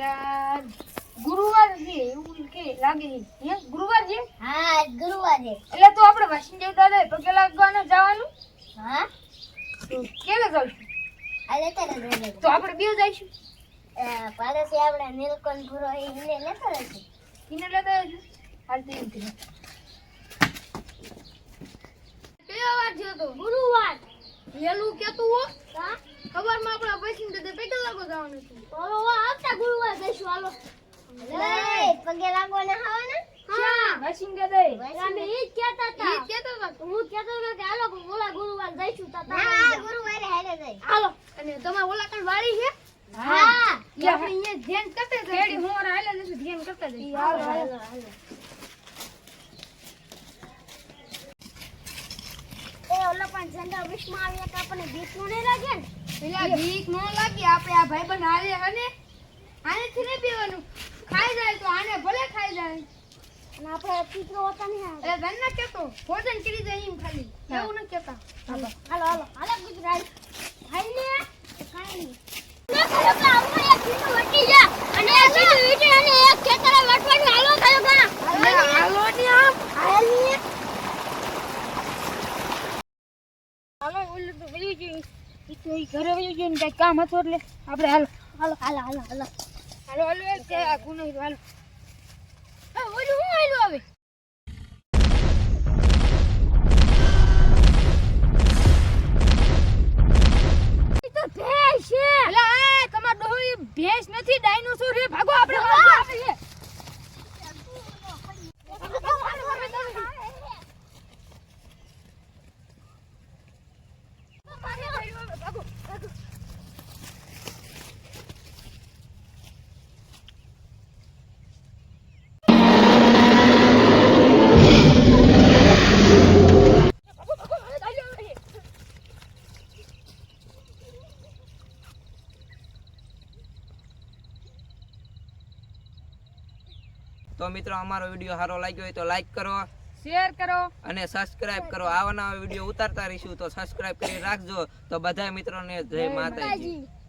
યાર ગુરુવાર છે એવું કે લાગે છે. ગુરુવાર છે? હા ગુરુવારે એટલે તો આપણે વાસી દાદા પગે લાગવાને જવાનું? હા? તો જઈશું? આ લેતા તો આપણે બે જઈશું? પાડોશી આપણે નીલકંઠ ગુરુ એને લેતા રહેજો એને લેતા જઈશું. હાલ તે કયો વાર છે તો ગુરુવાર. પેલું કેતું હો? હા? ખબરમાં આપણા વાસી દાદા પગે લાગવા જવાનું છે. હાલો. લઈ પગે લાગવા ના આવવાના હા. વાસી દાદા અમે ઈ જ કહેતા ઈ કહેતા હતા? હું કહેતો હતો કે હાલો ઓલા ગુરુવાર જઈશું તા ના ગુરુવારે હાલે જઈ. હાલો. અને તમારે ઓલા કણ વાડી છે? હા. ઈ આપણે અહીંયા ધ્યાન કરતા જઈશું રેડી હું હાલે જઈશું ધ્યાન કરતા જઈશું. હાલો હાલો હાલો. એ ઓલા પણ ઝંડા વિશમાં આવ્યા તો આપણને બીકનું નહીં લાગે ને? પેલા બીક નો લાગે આપણે આ ભાઈ ભાઈબંધ હારે હને તો આને ભલે ખાઈ જાય. અને આપણે ચિત્રો હોતા નહીં આવે એ બેન ના કેતો ભોજન કરી દે એમ ખાલી. એવું ન કેતા હાલો હાલો. હાલો ગુજરાત. હાલ ને કાઈ નહીં ના ખરો કે એક ચિત્રો વટી જા અને એક ચિત્રો વીટી અને એક ખેતરે વટવાનું હાલો ખરો કા એટલે હાલો. ને આમ હાલ. ને હાલો ઓલું તો વયું ગયું. ઈ તો ઈ ઘરે વયું ગયું ને કઈ કામ હતું એટલે. આપણે હાલો. હાલો હાલો હાલો હાલો. હાલો હાલો. એક ગુનો હાલો. નથી ડાયનોસોર છે ભાગો આપણે ભાગો આપણે તો મિત્રો અમારો વીડિયો સારો લાગ્યો હોય તો લાઈક કરો શેર કરો. અને સબસ્ક્રાઇબ કરો. આવા નવા વીડિયો ઉતારતા રહીશું તો સબસ્ક્રાઇબ કરી રાખજો. તો બધા મિત્રોને જય માતાજી. માતાજી.